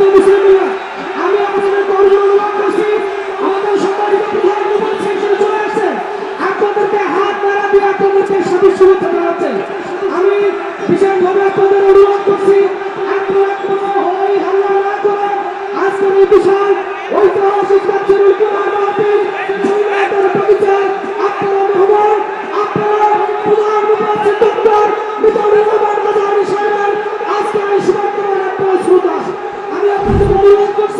estamos sendo অনুরোধ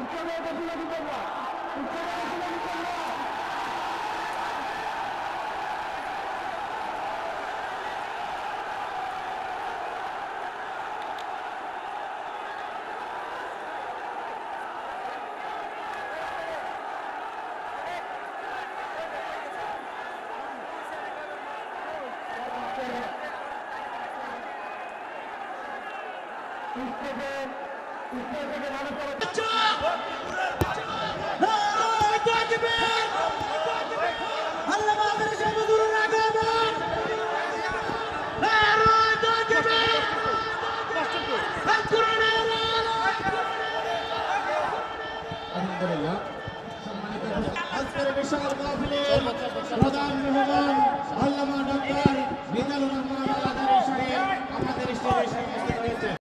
উচ্চতা ঘোষণা দিতে না উচ্চতা ঘোষণা দিতে না Mr. Bennett. আলহামদুলিল্লাহ। আজকের বিশাল মাহফিলে প্রধান মেহমান